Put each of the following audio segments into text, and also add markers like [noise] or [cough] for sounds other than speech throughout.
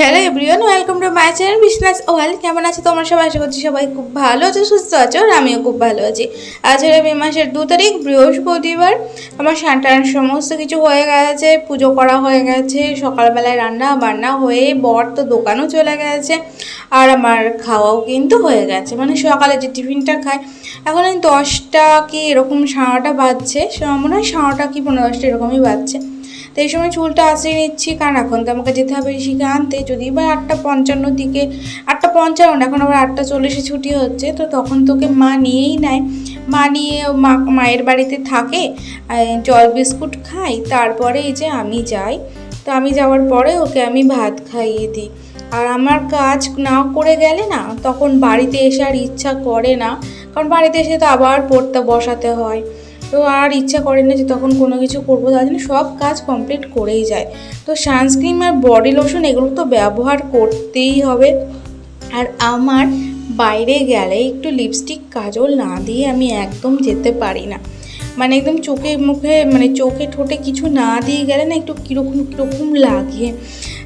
Hello everyone welcome to my channel business wall কেমন আছে তোমরা সবাই? আশা করছি সবাই খুব ভালো আছো, সুস্থ আছো আর আমিও খুব ভালো আছি। আজ মে মাসের দু তারিখ, বৃহস্পতিবার। আমার সান্টান সমস্ত কিছু হয়ে গেছে, পুজো করা হয়ে গেছে, সকালবেলায় রান্না বান্না হয়ে বর তো দোকানও চলে গেছে, আর আমার খাওয়াও কিন্তু হয়ে গেছে। মানে সকালে যে টিফিনটা খাই এখন এই দশটা কি এরকম সাড়েটা বাজছে মনে হয় সাড়েটা কি পনেরো দশটা এরকমই বাজছে। তো এই সময় চুলটা আঁচড়ে নিচ্ছি। কারণ এখন তো আমাকে যেতে হবে ঋষিকে আনতে। যদি বা আটটা পঞ্চান্ন দিকে, আটটা পঞ্চান্ন এখন আবার আটটা চল্লিশে ছুটি হচ্ছে, তো তখন তোকে মা নিয়েই নেয়। মা নিয়ে মা, মায়ের বাড়িতে থাকে জল বিস্কুট খাই, তারপরে এই যে আমি যাই। তো আমি যাওয়ার পরে ওকে আমি ভাত খাইয়ে দিই। আর আমার কাজ না করে গেলে না, তখন বাড়িতে এসে আর ইচ্ছা করে না। কারণ বাড়িতে এসে তো আবার পড়তে বসাতে হয়। তো আর ইচ্ছা করে না যে তখন কোনো কিছু করব, তার জন্য সব কাজ কমপ্লিট করেই যায়। তো সানস্ক্রিন আর বডি লোশন এগুলো তো ব্যবহার করতেই হবে। আর আমার বাইরে গেলে একটু লিপস্টিক কাজল না দিয়ে আমি একদম যেতে পারি না। মানে একদম চোখে মুখে মানে চোখে ঠোঁটে কিছু না দিয়ে গেলে না একটু কীরকম কীরকম লাগে।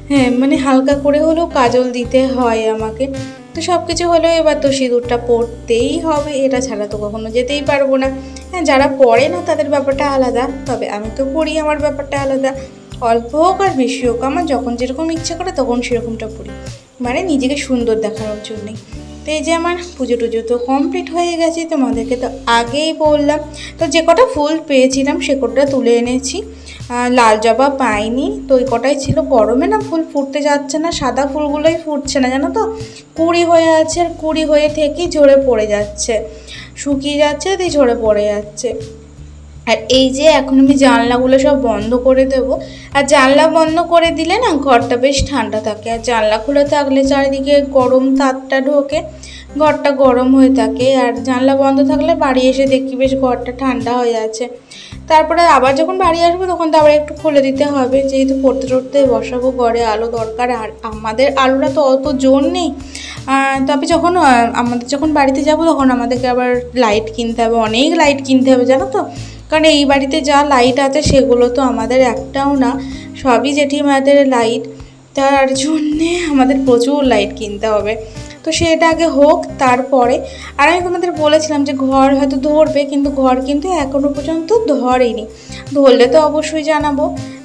হ্যাঁ মানে হালকা করে হলেও কাজল দিতে হয় আমাকে। তো সব কিছু হলেও এবার তো সিঁদুরটা পরতেই হবে, এটা ছাড়া তো কখনো যেতেই পারব না। হ্যাঁ যারা পড়ে না, তাদের ব্যাপারটা আলাদা, তবে আমি তো পড়ি আমার ব্যাপারটা আলাদা। অল্প হোক আর বেশি হোক, আমার যখন যেরকম ইচ্ছে করে তখন সেরকমটা পড়ি মানে নিজেকে সুন্দর দেখানোর জন্যে। তো এই যে আমার পুজো টুজো তো কমপ্লিট হয়ে গেছে, তোমাদেরকে তো আগেই বললাম। তো যে কটা ফুল পেয়েছিলাম, সে কটা তুলে এনেছি। লাল জবা পাইনি। তো ওই কটাই ছিল গরমে না ফুল ফুটতে যাচ্ছে না, সাদা ফুলগুলোই ফুটছে না, জানো তো? কুড়ি হয়ে আছে আর কুড়ি হয়ে থেকেই ঝরে পড়ে যাচ্ছে। শুকিয়ে যাচ্ছে দিয়ে ঝরে পড়ে যাচ্ছে। আর এই যে এখন আমি জানলাগুলো সব বন্ধ করে দেব। আর জানলা বন্ধ করে দিলে না ঘরটা বেশ ঠান্ডা থাকে। আর জানলা খুলে থাকলে চারিদিকে গরম তাপটা ঢোকে, ঘরটা গরম হয়ে থাকে। আর জানলা বন্ধ থাকলে বাড়ি এসে দেখি বেশ ঘরটা ঠান্ডা হয়ে আছে। তারপরে আবার যখন বাড়ি আসব তখন তো আবার একটু খুলে দিতে হবে। যেহেতু পড়তে টড়তে বসাবো, ঘরে আলো দরকার, আর আমাদের আলোটা তো অত জোর নেই। তবে যখন আমাদের যখন বাড়িতে যাব তখন আমাদেরকে আবার লাইট কিনতে হবে, অনেক লাইট কিনতে হবে, জানো তো? কারণ এই বাড়িতে যা লাইট আছে সেগুলো তো আমাদের একটাও না, সবই জেঠিমাদের লাইট তার জন্যে আমাদের প্রচুর লাইট কিনতে হবে। তো সেটা আগে হোক, তারপরে। আর আমি তোমাদের বলেছিলাম যে ঘর হয়তো ধরবে, কিন্তু ঘর কিন্তু এখনও পর্যন্ত ধরেনি। ধরলে তো অবশ্যই জানাব।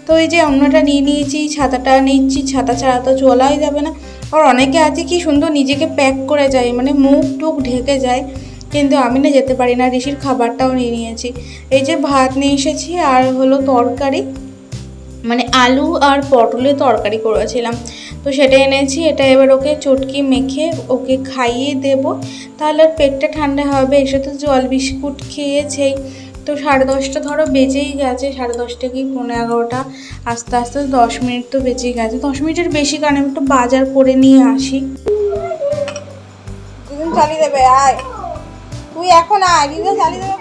তো এই যে অন্যটা নিয়ে নিয়েছি, ছাতাটা নিচ্ছি, ছাতা ছাড়া তো চলাই যাবে না। আর অনেকে আছে কি সুন্দর নিজেকে প্যাক করে যায় মানে মুখ টুক ঢেকে যায়, কিন্তু আমি না যেতে পারি না, ঋষির খাবারটাও নিয়ে নিয়েছি। এই যে ভাত নিয়ে এসেছি, আর হলো তরকারি। মানে আলু আর পটলের তরকারি করেছিলাম। তো সেটা এনেছি এটা এবার ওকে চটকি মেখে ওকে খাইয়ে দেব। তাহলে ওর পেটটা ঠান্ডা হবে এসে তো জল বিস্কুট খেয়েছেই। তো সাড়ে দশটা ধরো বেজেই গেছে সাড়ে দশটা কি পনেরো এগারোটা আস্তে আস্তে দশ মিনিট তো বেজেই গেছে। দশ মিনিটের বেশি কারণ আমি একটু বাজার করে নিয়ে আসি। দুদিন চালিয়ে দেবে আয়। তুই এখন আয় দিদা চালিয়ে দেবে।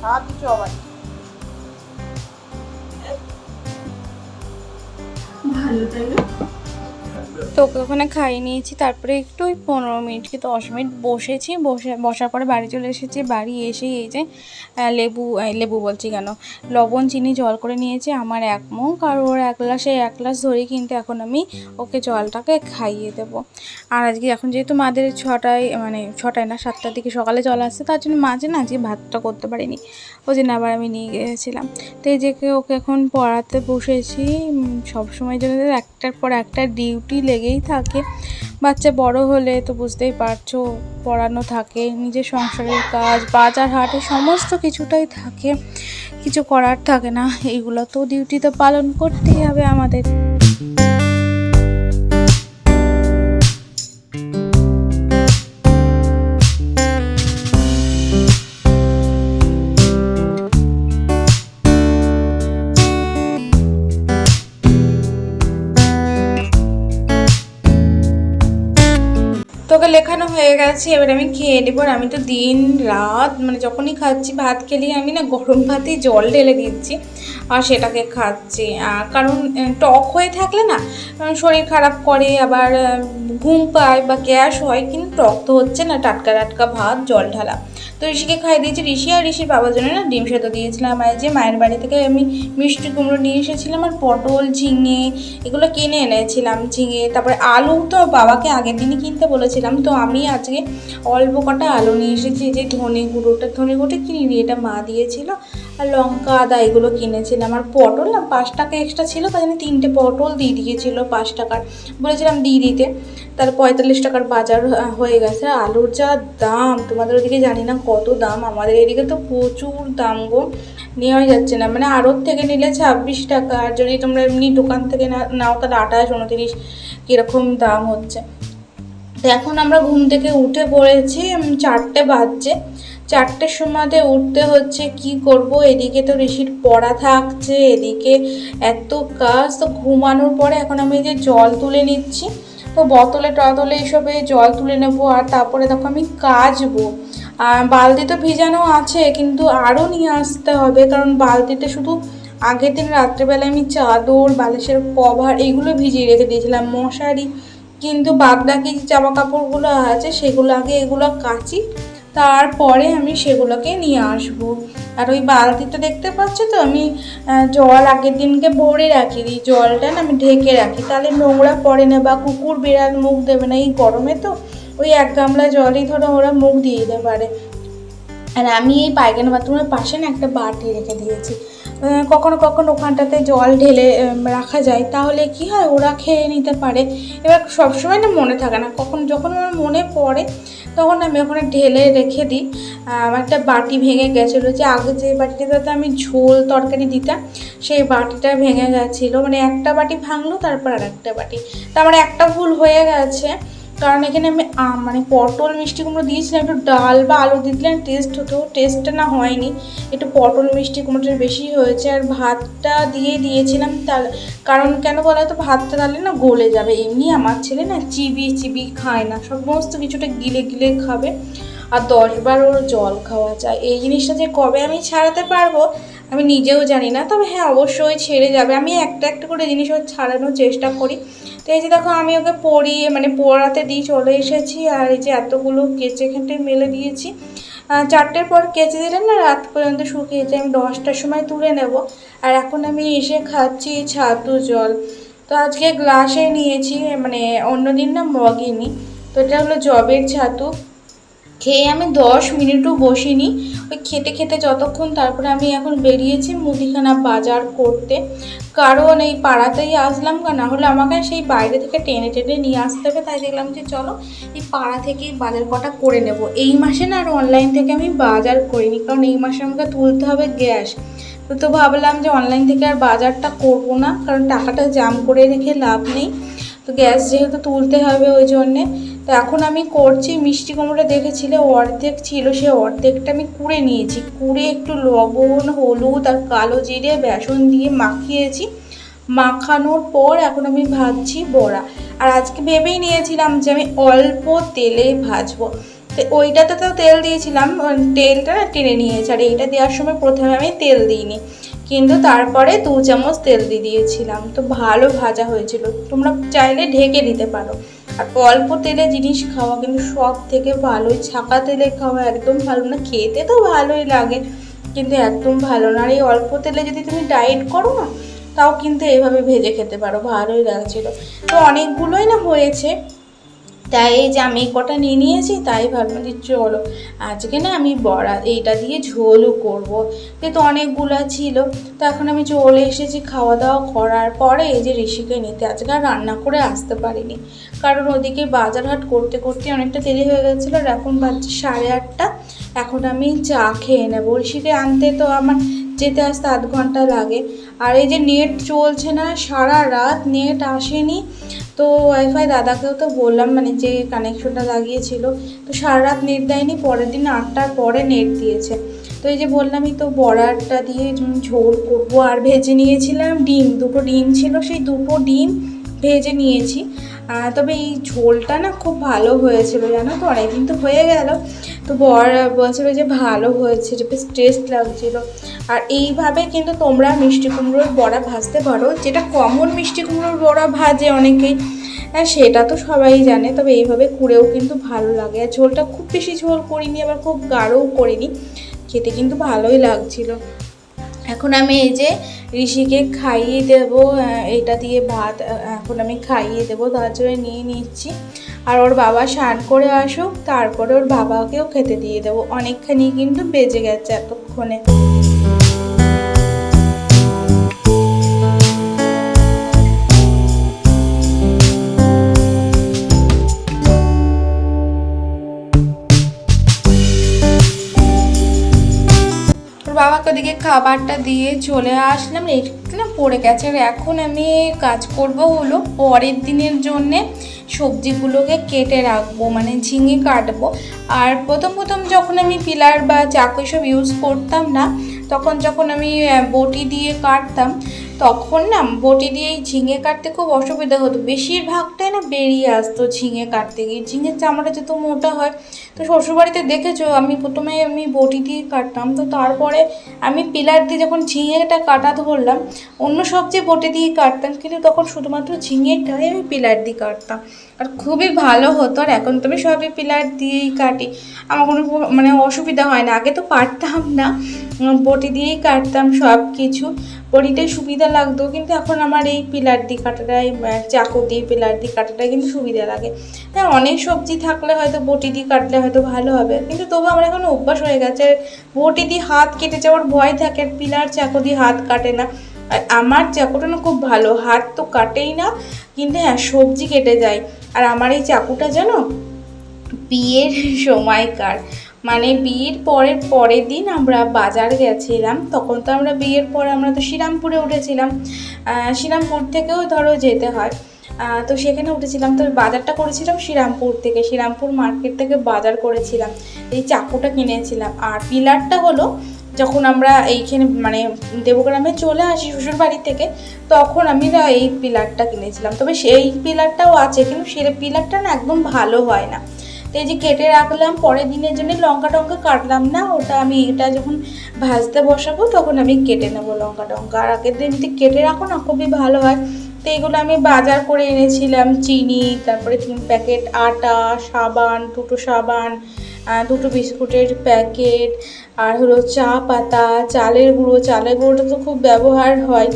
[laughs] হাত দিচ্ছ আবার। তো ওখানে খাইয়ে নিয়েছি, তারপরে একটু ওই পনেরো মিনিট কি দশ মিনিট বসেছি, বসে বসার পরে বাড়ি চলে এসেছি, বাড়ি এসেই এই যে লেবু লেবু বলছি কেন, লবণ, চিনি জল করে নিয়েছি, আমার এক মুখ আর ওর এক গ্লাসে এক গ্লাস ধরেই কিন্তু এখন আমি ওকে জলটাকে খাইয়ে দেবো। আর আজকে এখন যেহেতু মাদের ছটায় মানে ছটায় না, সাতটার দিকে সকালে জল আসছে, তার জন্য মাঝে না আজকে ভাতটা করতে পারিনি। ওই জন্য আবার আমি নিয়ে গিয়েছিলাম। তো এই যে ওকে এখন পড়াতে বসেছি সবসময় জন্য একটার পর একটা ডিউটি লেগেই থাকে। বাচ্চা বড় হলে তো বুঝতেই পারছ, পড়ানো থাকে, নিজের সংসারের কাজ, বাজার হাটে সমস্ত কিছুটাই থাকে। কিছু করার থাকে না, এইগুলো তো ডিউটি তো পালন করতেই হবে আমাদের। গেছে, এবার আমি খেয়ে নেব আর আমি তো দিন রাত মানে যখনই খাচ্ছি, ভাত খেলেই আমি না গরম ভাতেই জল ঢেলে দিচ্ছি আর সেটাকে খাচ্ছি। কারণ টক হয়ে থাকলে না শরীর খারাপ করে, আবার ঘুম পায় বা গ্যাস হয়, কিন্তু টক তো হচ্ছে না, টাটকা টাটকা ভাত, জল ঢালা। তো ঋষিকে খাইয়ে দিয়েছি ঋষি, আর ঋষির বাবার জন্য না ডিম সেদ্ধ দিয়েছিলাম। আর যে মায়ের বাড়ি থেকে আমি মিষ্টি কুমড়ো নিয়ে এসেছিলাম, আর পটল, ঝিঙে এগুলো কিনে এনেছিলাম, ঝিঙে। তারপরে আলু তো বাবাকে আগের দিনই কিনতে বলেছিলাম, তো আমি আজকে অল্প কটা আলু নিয়ে এসেছি যে ধনে গুঁড়োটা ধনে গুঁড়োটা কিনিনি এটা মা দিয়েছিল। আর লঙ্কা, আদা এগুলো কিনেছিলাম। আর পটল না, পাঁচ টাকা এক্সট্রা ছিল, তাই জন্য তিনটে পটল দিয়ে দিয়েছিল পাঁচ টাকার। বলেছিলাম দিয়ে দিতে। তার পঁয়তাল্লিশ টাকার বাজার হয়ে গেছে। আলুর যা দাম, তোমাদের ওদিকে জানি না কত দাম, আমাদের এদিকে তো প্রচুর দাম গো। নেওয়া যাচ্ছে না। মানে আড়ত থেকে নিলে ছাব্বিশ টাকা, আর যদি তোমরা এমনি দোকান থেকে নাও তাহলে আঠাশ, উনতিরিশ কীরকম দাম হচ্ছে। তো এখন আমরা ঘুম থেকে উঠে পড়েছি চারটে বাজছে। চারটের সময়তে উঠতে হচ্ছে, কি করব? এদিকে তো ঋষির পড়া থাকছে, এদিকে এত কাজ, তো ঘুমানোর পরে এখন আমি যে জল তুলে নিচ্ছি। তো বোতলে টতলে এইসবে জল তুলে নেব, আর তারপরে দেখো আমি কাচবো। আর বালতি তো ভিজানো আছে, কিন্তু আরও নিয়ে আসতে হবে, কারণ বালতিতে শুধু আগের দিন রাত্রেবেলা আমি চাদর, বালিশের কভার এইগুলো ভিজিয়ে রেখে দিয়েছিলাম, মশারি। কিন্তু বাদ বাকি জামা কাপড়গুলো আছে, সেগুলো আগে এগুলো কাচি তারপরে আমি সেগুলোকে নিয়ে আসব। আর ওই বালতিটা দেখতে পাচ্ছ তো, আমি জল আগের দিনকে ভরে রাখি দিই জলটা আমি ঢেকে রাখি। তাহলে নোংরা পড়ে না বা কুকুর বিড়াল মুখ দেবে না। এই গরমে তো ওই এক গামলা জলই ধরো ওরা মুখ দিয়ে দিতে পারে। আর আমি এই পায়খানা বাথরুমের পাশে না একটা বাটি রেখে দিয়েছি। কখনো কখনো ওখানটাতে জল ঢেলে রাখা যায়। তাহলে কি হয়? ওরা খেয়ে নিতে পারে। এবার সবসময় না মনে থাকে না। কখন যখন আমার মনে পড়ে, তখন আমি ওখানে ঢেলে রেখে দিই। আমার একটা বাটি ভেঙে গেছিল যে আগে যে বাটিটাতে আমি ঝোল তরকারি দিতাম, সেই বাটিটা ভেঙে গেছিল। মানে একটা বাটি ভাঙলো, তারপর আর একটা বাটি। তার মানে একটা ভুল হয়ে গেছে। কারণ এখানে আমি মানে পটল মিষ্টি কুমড়ো দিয়েছিলাম, একটু ডাল বা আলু দিয়ে দিলে টেস্ট হতো টেস্টটা না হয়নি। একটু পটল মিষ্টি কুমড়োটা বেশি হয়েছে, আর ভাতটা দিয়ে দিয়েছিলাম তার, কারণ কেন বলা তো, ভাতটা তাহলে না গলে যাবে। এমনি আমার ছেলে না চিবি চিবি খায় না, সমস্ত কিছুটা গিলে গিলে খাবে। আর দশবার ওর জল খাওয়া চায় এই জিনিসটা যে কবে আমি ছাড়াতে পারব আমি নিজেও জানি না, তবে হ্যাঁ অবশ্যই ছেড়ে যাবে। আমি একটা একটা করে জিনিস ওর ছাড়ানোর চেষ্টা করি। তো এই যে দেখো, আমি ওকে পড়িয়ে মানে পড়াতে দিয়ে চলে এসেছি, আর এই যে এতগুলো কেচে খেটে মেলে দিয়েছি। চারটের পর কেচে দিলে না, রাত পর্যন্ত শুকিয়ে আমি দশটার সময় তুলে নেব। আর এখন আমি এসে খাচ্ছি ছাতু জল। তো আজকে গ্লাসে নিয়েছি মানে অন্যদিন না মগিনি। তো এটা হলো জবের ছাতু। খেয়ে আমি দশ মিনিটও বসিনি। ওই খেতে খেতে যতক্ষণ তারপরে আমি এখন বেরিয়েছি মুদিখানা বাজার করতে। কারণ এই পাড়াতেই আসলাম না হলে আমাকে সেই বাইরে থেকে টেনে টেনে নিয়ে আসতে হবে। তাই দেখলাম যে চলো এই পাড়া থেকেই বাজার কটা করে নেব। এই মাসে না আর অনলাইন থেকে আমি বাজার করিনি, কারণ এই মাসে আমাকে তুলতে হবে গ্যাস। তো ভাবলাম যে অনলাইন থেকে আর বাজারটা করব না, কারণ টাকাটা জাম করে রেখে লাভ নেই। তো গ্যাস যেহেতু তুলতে হবে ওই জন্যে তো এখন আমি করছি, মিষ্টি কুমড়োটা দেখেছিলে? অর্ধেক ছিল, সে অর্ধেকটা আমি কুড়ে নিয়েছি। কুড়ে একটু লবণ, হলুদ আর কালো জিরে, বেসন দিয়ে মাখিয়েছি। মাখানোর পর এখন আমি ভাজছি বড়া। আর আজকে ভেবেই নিয়েছিলাম যে আমি অল্প তেলে ভাজবো। তো ওইটাতে তো তেল দিয়েছিলাম তেলটা টেনে নিয়েছে। আর এইটা দেওয়ার সময় প্রথমে আমি তেল দিইনি। কিন্তু তারপরে দু চামচ তেল দিয়ে দিয়েছিলাম। তো ভালো ভাজা হয়েছিল। তোমরা চাইলে ঢেকে দিতে পারো। আর অল্প তেলে জিনিস খাওয়া কিন্তু সব থেকে ভালোই। ছাকা তেলে খাওয়া একদম ভালো না, খেতে তো ভালোই লাগে, কিন্তু একদম ভালো না। আর এই অল্প তেলে যদি তুমি ডায়েট করো না, তাও কিন্তু এভাবে ভেজে খেতে পারো, ভালোই লাগছিল। তো অনেকগুলোই না হয়েছে তাই এই যে আমি কটা নিয়ে নিয়েছি, তাই ভাবলাম যে চলো, আজকে না আমি বড়া, এইটা দিয়ে ঝোলও করব। যেহেতু অনেকগুলো ছিল, তো এখন আমি চলে এসেছি খাওয়া দাওয়া করার পরে এই যে ঋষিকে নিতে। আজকে আর রান্না করে আসতে পারিনি, কারণ ওদিকে বাজার হাট করতে করতে অনেকটা দেরি হয়ে গেছিল, আর এখন বাজছে সাড়ে আটটা। এখন আমি চা খেয়ে নেব। ঋষিকে আনতে তো আমার যেতে আসতে আধ ঘণ্টা লাগে। আর এই যে নেট চলছে না, সারা রাত নেট আসেনি তো ওয়াইফাই দাদাকেও তো বললাম মানে যে কানেকশনটা লাগিয়েছিল, তো সারা রাত নেট দেয়নি, পরের দিন আটটার পরে নেট দিয়েছে। তো এই যে বললামই তো, বড়াটা দিয়ে ঝোল করব, আর ভেজে নিয়েছিলাম ডিম, দুটো ডিম ছিল, সেই দুটো ডিম ভেজে নিয়েছি। তবে এই ঝোলটা না খুব ভালো হয়েছিল, জানো তো? অনেকদিন তো হয়ে গেল। তো বর বলছিল যে ভালো হয়েছে, যে বেশ টেস্ট লাগছিল। আর এইভাবে কিন্তু তোমরা মিষ্টি কুমড়োর বড়া ভাজতে পারো, যেটা কমন মিষ্টি কুমড়োর বড়া ভাজে অনেকেই। হ্যাঁ সেটা তো সবাই জানে, তবে এইভাবে কুড়েও কিন্তু ভালো লাগে। আর ঝোলটা খুব বেশি ঝোল করিনি, আবার খুব গাঢ়ও করিনি। খেতে কিন্তু ভালোই লাগছিল। এখন আমি এই যে ঋষিকে খাইয়ে দেব এটা দিয়ে ভাত এখন আমি খাইয়ে দেবো, তার জন্য নিয়ে নিচ্ছি। আর ওর বাবা স্নান করে আসুক, তারপরে ওর বাবাকেও খেতে দিয়ে দেবো। অনেকখানি কিন্তু বেজে গেছে এতক্ষণে। ওদিকে খাবারটা দিয়ে চলে আসলাম। না পড়ে গেছে আর এখন আমি কাজ করব হলো পরের দিনের জন্যে সবজিগুলোকে কেটে রাখব মানে ঝিঙে কাটবো। আর প্রথম প্রথম যখন আমি পিলার বা চাকু সব ইউজ করতাম না, তখন যখন আমি বটি দিয়ে কাটতাম, তখন না বটি দিয়ে ঝিঙে কাটতে খুব অসুবিধা হতো। বেশিরভাগটাই না বেরিয়ে আসতো ঝিঙে কাটতে গিয়ে। ঝিঙের চামড়া যেহেতু মোটা হয় তো শ্বশুরবাড়িতে দেখেছ, আমি প্রথমে আমি বটি দিয়ে কাটতাম, তো তারপরে আমি পিলার দিয়ে যখন ঝিঙেটা কাটা ধরলাম, অন্য সবজি বটি দিয়ে কাটতাম, কিন্তু তখন শুধুমাত্র ঝিঙেটাই আমি পিলার দিয়ে কাটতাম। আর খুবই ভালো হতো, আর এখন তো আমি সবই পিলার দিয়েই কাটি। আমার কোনো মানে অসুবিধা হয় না, আগে তো পারতাম না বটি দিয়েই কাটতাম সব কিছু বটিটাই সুবিধা লাগতো, কিন্তু এখন আমার এই পিলার দিয়ে কাটাটাই, চাকু দিয়ে পিলার দিয়ে কাটাটাই কিন্তু সুবিধা লাগে। হ্যাঁ অনেক সবজি থাকলে হয়তো বটি দিয়ে কাটলে হয়তো ভালো হবে। কিন্তু তবু আমার এখন অভ্যাস হয়ে গেছে বটি দিয়ে হাত কেটে যাওয়ার ভয় থাকে, পিলার চাকু দিয়ে হাত কাটে না। আর আমার চাকুটা না খুব ভালো, হাত তো কাটেই না, কিন্তু হ্যাঁ সবজি কেটে যায়। আর আমার এই চাকুটা জানো, বিয়ের সময়কার মানে বিয়ের পরের পরের দিন আমরা বাজার গেছিলাম, তখন তো আমরা বিয়ের পর আমরা তো শ্রীরামপুরে উঠেছিলাম। শ্রীরামপুর থেকেও ধরো যেতে হয়। তো সেখানে উঠেছিলাম, তো বাজারটা করেছিলাম শ্রীরামপুর থেকে, শ্রীরামপুর মার্কেট থেকে বাজার করেছিলাম। এই চাকুটা কিনেছিলাম। আর পিলারটা হলো, যখন আমরা এইখানে মানে দেবগ্রামে চলে আসি শ্বশুর বাড়ি থেকে, তখন আমি এই পিলারটা কিনেছিলাম। তবে সেই পিলারটাও আছে, কিন্তু সে পিলারটা না একদম ভালো হয় না। তো এই যে কেটে রাখলাম, পরের দিনের জন্য লঙ্কা টঙ্কা কাটলাম না, ওটা আমি এটা যখন ভাজতে বসাবো, তখন আমি কেটে নেব লঙ্কা টঙ্কা। আর আগের দিন যদি কেটে রাখো না, খুবই ভালো হয়। তো এগুলো আমি বাজার করে এনেছিলাম, চিনি, তারপরে তিন প্যাকেট আটা, সাবান, দুটো সাবান দুটো বিস্কুটের প্যাকেট, আর হলো চা পাতা, চালের গুঁড়ো, চালের গুঁড়োটা তো খুব ব্যবহার হয়।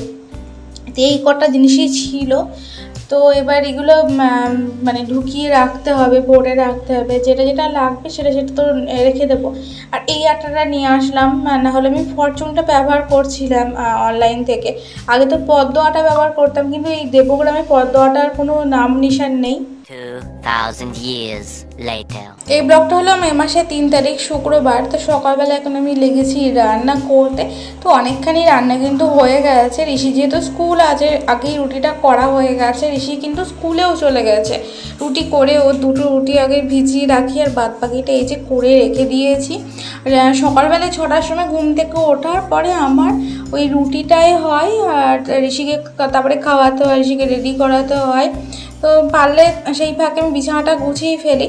তো এই কটা জিনিসই ছিল। তো এবার এগুলো মানে ঢুকিয়ে রাখতে হবে ভরে রাখতে হবে যেটা যেটা লাগবে সেটা সেটা তো রেখে দেবো আর এই আটাটা নিয়ে আসলাম না হলে আমি ফরচুনটা ব্যবহার করছিলাম অনলাইন থেকে আগে তো পদ্ম আটা ব্যবহার করতাম কিন্তু এই দেবগ্রামে পদ্ম আটার কোনো নাম নিশান নেই 2,000 years later. এই ব্লগটা হলো মে মাসের তিন তারিখ, শুক্রবার। তো সকালবেলা এখন আমি লেগেছি রান্না করতে। তো অনেকখানি রান্না কিন্তু হয়ে গেছে। ঋষি যেহেতু স্কুল আছে, আগেই রুটিটা করা হয়ে গেছে। ঋষি কিন্তু স্কুলেও চলে গেছে। রুটি করে ও দুটো রুটি আগে ভিজিয়ে রাখি আর বাদ বাকিটা এই যে করে রেখে দিয়েছি। সকালবেলায় ছটার সময় ঘুম থেকে ওঠার পরে আমার ওই রুটিটাই হয় আর ঋষিকে তারপরে খাওয়াতে হয়, ঋষিকে রেডি করাতে হয়। তো পারলে সেই ফাঁকে আমি বিছানাটা গুছিয়ে ফেলি।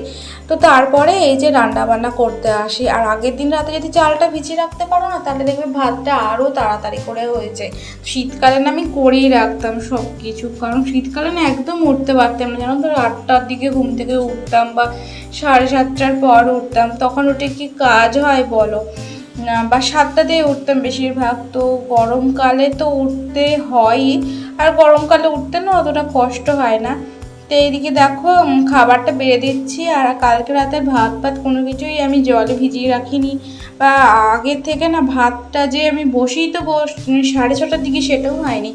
তো তারপরে এই যে রান্না বান্না করতে আসি। আর আগের দিন রাতে যদি চালটা ভিজিয়ে রাখতে পারো না, তাহলে দেখবে ভাতটা আরও তাড়াতাড়ি করে হয়েছে। শীতকালে না আমি করেই রাখতাম সব কিছু কারণ শীতকালে না একদম উঠতে পারতাম না। জানো তো, আটটার দিকে ঘুম থেকে উঠতাম বা সাড়ে সাতটার পর উঠতাম, তখন উঠে কি কাজ হয় বলো? বা সাতটা দিয়ে উঠতাম বেশিরভাগ। তো গরমকালে তো উঠতে হয়ই। আর গরমকালে উঠতে না অতটা কষ্ট হয় না। তো এইদিকে দেখো খাবারটা বেড়ে দিচ্ছি আর কালকে রাতের ভাত ভাত কোনো কিছুই আমি জলে ভিজিয়ে রাখিনি। বা আগের থেকে না ভাতটা যে আমি বসেই তো বস সাড়ে ছটার দিকে সেটাও হয়নি।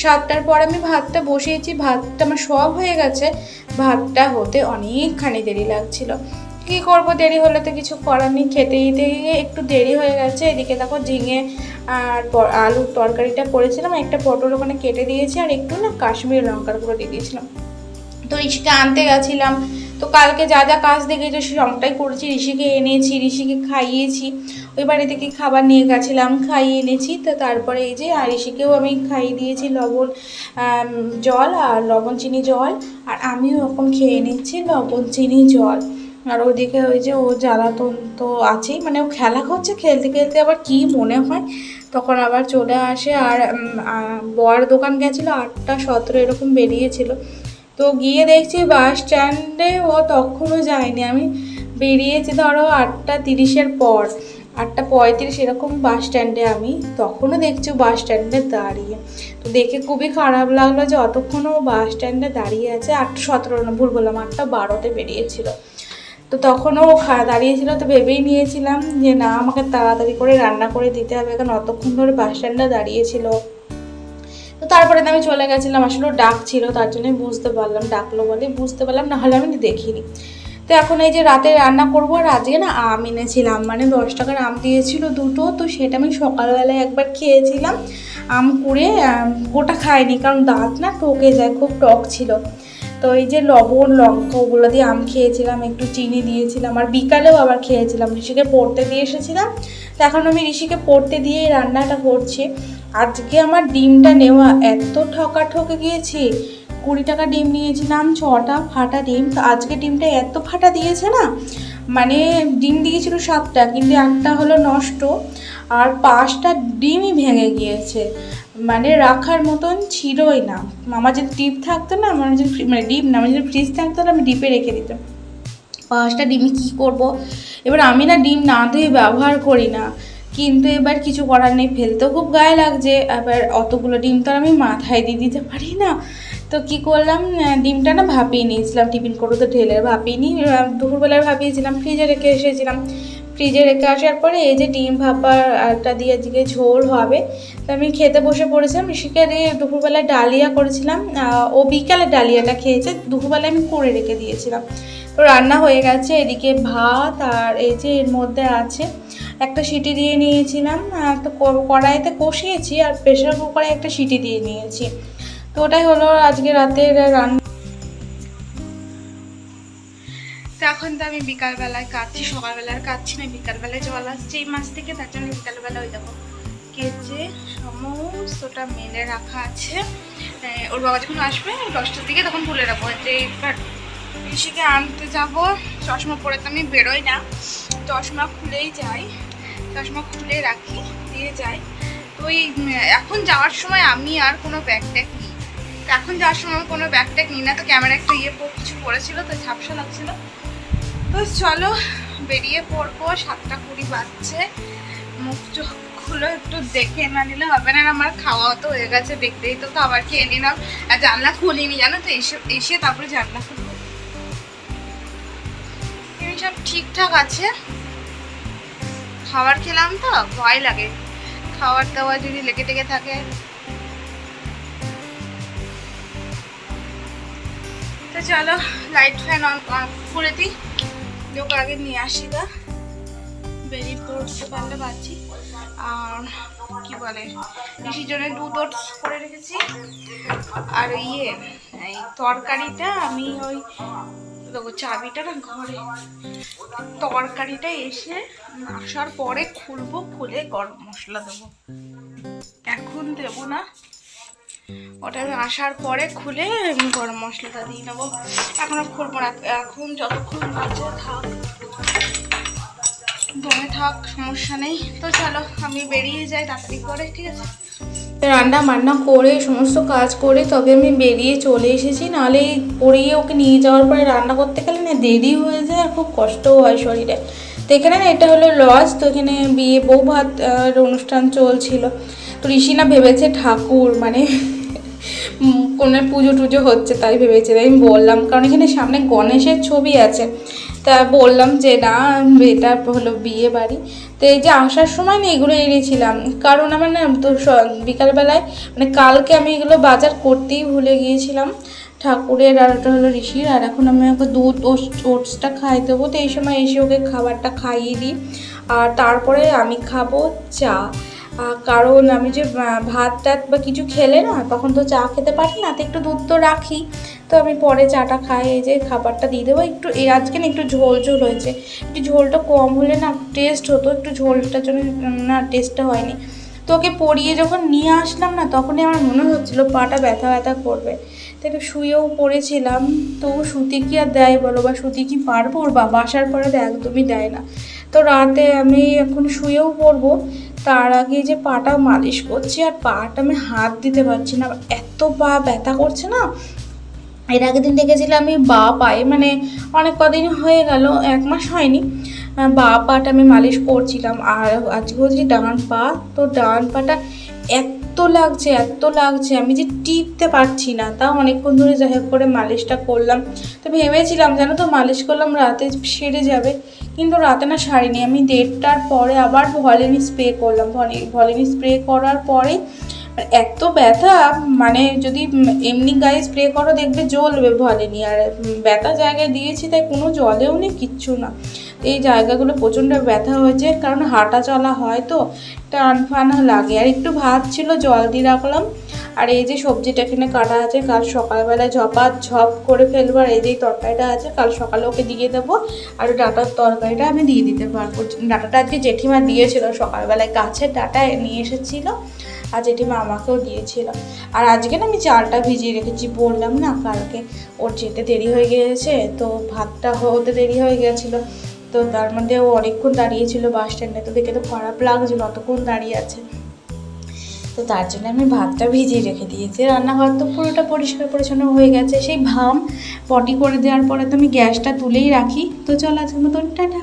সাতটার পর আমি ভাতটা বসিয়েছি, ভাতটা আমার সব হয়ে গেছে। ভাতটা হতে অনেকখানি দেরি লাগছিল। কী করব, দেরি হলে তো কিছু করার নেই। খেতে দিতে গিয়ে একটু দেরি হয়ে গেছে। এদিকে দেখো ঝিঙে আর আলুর তরকারিটা করেছিলাম। একটা পটল ওখানে কেটে দিয়েছি আর একটু না কাশ্মীর লঙ্কার গুঁড়ো দিয়ে দিয়েছিলাম। তো ঋষিকে আনতে গেছিলাম। তো কালকে যা যা কাজ দেখেছি সবটাই করেছি। ঋষিকে এনেছি, ঋষিকে খাইয়েছি। ওই বাড়ি থেকে খাবার নিয়ে গেছিলাম, খাইয়ে এনেছি। তো তারপরে এই যে, আর ঋষিকেও আমি খাইয়ে দিয়েছি লবণ জল আর লবণ চিনি জল। আর আমিও এখন খেয়ে নিচ্ছি লবণ চিনি জল। আর ওদিকে ওই যে ও জ্বালাতন তো আছেই। মানে ও খেলা করছে, খেলতে খেলতে আবার কি মনে হয়? তখন আবার চলে আসে। আর বর দোকান গেছিল, আটটা সতেরো এরকম বেরিয়েছিল। তো গিয়ে দেখছি বাস স্ট্যান্ডে ও তখনও যায়নি। আমি বেরিয়েছি ধরো আটটা তিরিশের পর, আটটা পঁয়ত্রিশ এরকম বাস স্ট্যান্ডে আমি। তখনও দেখছি বাস স্ট্যান্ডে দাঁড়িয়ে। তো দেখে খুবই খারাপ লাগল যে অতক্ষণও বাস স্ট্যান্ডে দাঁড়িয়ে আছে। আটটা সতেরো না, ভুল বললাম, আটটা বারোতে বেরিয়েছিল। তো তখনও দাঁড়িয়েছিল, তো ভেবেই নিয়েছিলাম যে না, আমাকে তাড়াতাড়ি করে রান্না করে দিতে হবে, কারণ অতক্ষণ ধরে বাস স্ট্যান্ডে দাঁড়িয়েছিল তো তারপরে আমি চলে গেছিলাম আসলে ডাক ছিল তার জন্যই বুঝতে পারলাম ডাকলো বলে বুঝতে পারলাম নাহলে আমি দেখিনি। তো এখন এই যে রাতে রান্না করব আর আজকে না আম এনেছিলাম মানে দশ টাকার আম দিয়েছিল দুটো তো সেটা আমি সকালবেলায় একবার খেয়েছিলাম। আম আম, গোটা খাইনি কারণ দাঁত না টকে যায় খুব টক ছিল। তো এই যে লবণ, লঙ্কা ওগুলো দিয়ে আম খেয়েছিলাম, একটু চিনি দিয়েছিলাম, আর বিকালেও আবার খেয়েছিলাম, ঋষিকে পড়তে দিয়ে এসেছিলাম। তো এখন আমি ঋষিকে পড়তে দিয়ে রান্নাটা করছি। আজকে আমার ডিমটা নেওয়া এত ঠকা ঠকে গিয়েছি, কুড়ি টাকা ডিম নিয়েছিলাম, ছটা ফাটা ডিম। তো আজকে ডিমটা এত ফাটা দিয়েছে না মানে ডিম দিয়েছিল সাতটা, কিন্তু একটা হলো নষ্ট, আর পাঁচটা ডিমই ভেঙে গিয়েছে। মানে রাখার মতন ছিলই না। আমার যদি ডিপ থাকতো না, আমার যদি মানে ডিপ না, আমার যদি ফ্রিজ থাকতো না, আমি ডিপে রেখে দিতাম। পাঁচটা ডিমই কী করব? এবার আমি না ডিম না ধুয়ে ব্যবহার করি না। কিন্তু এবার কিছু করার নেই, ফেলতেও খুব গায়ে লাগছে। এবার অতগুলো ডিম তো আর আমি মাথায় দিয়ে দিতে পারি না। তো কি করলাম? ডিমটা না ভাপিয়ে নিয়েছিলাম, টিফিন করে তো ঢেলে ভাপিয়ে নিই। দুপুরবেলায় ভাপিয়েছিলাম, ফ্রিজে রেখে এসেছিলাম। ফ্রিজে রেখে আসার পরে এই যে ডিম ভাপার আটা দিয়ে আজকে ঝোল হবে, তো আমি খেতে বসে পড়েছিলাম ঋষিকে দিয়ে দুপুরবেলায় ডালিয়া করেছিলাম ও বিকালে ডালিয়াটা খেয়েছে, দুপুরবেলায় আমি করে রেখে দিয়েছিলাম। তো রান্না হয়ে গেছে, এদিকে ভাত আর এই যে এর মধ্যে আছে, একটা সিটি দিয়ে নিয়েছিলাম একটা কড়াইতে কষিয়েছি আর প্রেশার কুকারে একটা সিটি দিয়ে নিয়েছি। তো ওটাই হলো আজকে রাতের রান্না। এখন তো আমি বিকালবেলায় কাটছি সকালবেলায় আর কাটছি না বিকালবেলায় জল আসছে। এই মাছ থেকে তার জন্য বিকালবেলা ওই দেখো কেচে সমস্তটা মেলে রাখা আছে। ওর বাবা যখন আসবে দশটার দিকে তখন তুলে রাখব যে, এবার ঋষিকে আনতে যাব। চশমা পরে তো আমি বেরোই না। চশমা খুলেই যাই। চশমা খুলে রাখি, দিয়ে যাই। তো ওই এখন যাওয়ার সময় আমি আর কোনো ব্যাগ ট্যাগ নিই। এখন যাওয়ার সময় আমি কোনো ব্যাগ ট্যাগ নিই না। তো ক্যামেরা একটা ইয়ে কিছু পড়েছিল, তো ঝাপসা লাগছিল। তো চলো বেরিয়ে পড়ব, সাতটা কুড়ি বাজছে। মুখ চোখগুলো একটু দেখে না নিলে হবে না আমার খাওয়া তো হয়ে গেছে, দেখতেই তো খাবার খেয়ে নিলাম। আর জানলা খুলিনি, জানো তো, এসে এসে তারপরে জানলা খুলবো। সব ঠিকঠাক আছে? খাবার খেলাম তো, ভয় লাগে। খাবার দাবার যদি লেগে টেগে থাকে। তো চলো লাইট ফ্যান অন করে দিই। আগে নিয়ে আসি গা। বেরিয়ে পড়তে পারলে পাচ্ছি। আর কি বলে ঋষির জন্য দুধ করে রেখেছি। আর ইয়ে এই তরকারিটা আমি ওই দেখো চাবিটা না ঘরে। তরকারিটা এসে আসার পরে খুলবো, খুলে গরম মশলা দেবো। এখন দেবো না। ওটা আসার পরে খুলে গরম মশলাটা দিয়ে নেব। এখন আর খুলবো না। এখন যতক্ষণ বাজে থাক। দমে থাক, সমস্যা নেই। তো চলো, আমি বেরিয়ে যাই তাড়াতাড়ি করে, ঠিক আছে? রান্না বান্না করে, সমস্ত কাজ করে তবে আমি বেরিয়ে চলে এসেছি। নাহলে পড়িয়ে ওকে নিয়ে যাওয়ার পরে রান্না করতে গেলে না দেরি হয়ে যায় আর খুব কষ্টও হয় শরীরে। তো এখানে না, এটা হলো লজ। তো এখানে বিয়ে বউ ভাত অনুষ্ঠান চলছিল। তো ঋষি না ভেবেছে ঠাকুর মানে কোনো পুজো টুজো হচ্ছে তাই ভেবেছে, তাই আমি বললাম। কারণ এখানে সামনে গণেশের ছবি আছে। তা বললাম যে, না, এটা হলো বিয়ে বাড়ি। তো এই যে আসার সময় না এগুলো এনেছিলাম। কারণ আমার না তো বিকালবেলায় মানে কালকে আমি এগুলো বাজার করতেই ভুলে গিয়েছিলাম। ঠাকুরের আর ওটা হলো ঋষির। আর এখন আমি ওকে দুধ ওটসটা খাই দেবো। তো এই সময় এসে ওকে খাবারটা খাইয়ে দিই। আর তারপরে আমি খাব চা। কারণ আমি যে ভাত টাত বা কিছু খেলে না, তখন তো চা খেতে পারি না, তো একটু দুধ তো রাখি। তো আমি পরে চাটা খাই, এই যে খাবারটা দিয়ে দেবো। একটু, এই আজকে না একটু ঝোল ঝোল হয়েছে। একটু ঝোলটা কম হলে না টেস্ট হতো, একটু ঝোলটার জন্য না টেস্টটা হয়নি। তো ওকে পরিয়ে যখন নিয়ে আসলাম না, তখনই আমার মনে হচ্ছিল পাটা ব্যথা ব্যথা করবে। তো একটু শুয়েও পড়েছিলাম, তো শুতে কি আর দেয় বলো? বা শুতে কি পারব? ওর বাবা আসার পরে একদমই দেয় না। তো রাতে আমি এখন শুয়েও পড়ব। তার আগে যে পাটা মালিশ করছি আর পাটা আমি হাত দিতে পারছি না। এত পা ব্যথা করছে না? এর আগের দিন দেখেছিলাম আমি বা পায়ে মানে অনেক কদিন হয়ে গেল, এক মাস হয়নি বা পাটা আমি মালিশ করছিলাম। আর আজকে হচ্ছে ডান পা, তো ডান পাটা এত লাগছে এত লাগছে, আমি যে টিপতে পারছি না। তাও অনেকক্ষণ ধরে যাই করে মালিশটা করলাম। তো ভেবেছিলাম, জানো তো, মালিশ করলাম, রাতে সেরে যাবে। কিন্তু রাতে না সারিনি। আমি দেড়টার পরে আবার ভলিনি স্প্রে করলাম। ভলিনি স্প্রে করার পরে এত ব্যথা মানে যদি এমনি গায়ে স্প্রে করো দেখবে জ্বলবে ভলেনি আর ব্যথা জায়গায় দিয়েছি, তাই কোনো জলেও নেই, কিচ্ছু না। এই জায়গাগুলো প্রচণ্ড ব্যথা হয়েছে, কারণ হাঁটা চলা হয় তো, টান ফান লাগে। আর একটু ভাত ছিল, জল দিয়ে রাখলাম। আর এই যে সবজিটা এখানে কাটা আছে, কাল সকালবেলায় ঝপা ঝপ করে ফেলব, আর এই যে তরকারিটা আছে, কাল সকালে ওকে দিয়ে দেবো। আর ডাটার তরকারিটা আমি দিয়ে দিতে পারব। ডাটাটা আজকে জেঠিমা দিয়েছিল, সকালবেলায় গাছের ডাটা নিয়ে এসেছিল, আর জেঠিমা আমাকেও দিয়েছিল। আর আজকে না আমি চালটা ভিজিয়ে রেখেছি, বললাম না কালকে, ওর যেতে দেরি হয়ে গিয়েছে, তো ভাতটা হতে দেরি হয়ে গিয়েছিল। তো তার মধ্যে ও অনেকক্ষণ দাঁড়িয়েছিল বাস স্ট্যান্ডে তো দেখে তো খারাপ লাগছিল অতক্ষণ দাঁড়িয়ে আছে। তো তার জন্য আমি ভাতটা ভিজিয়ে রেখে দিয়েছি। রান্নাঘর তো পুরোটা পরিষ্কার পরিচ্ছন্ন হয়ে গেছে। সেই ভাম পটি করে দেওয়ার পরে তো আমি গ্যাসটা তুলেই রাখি। তো চল আজকের মতন, টাটা!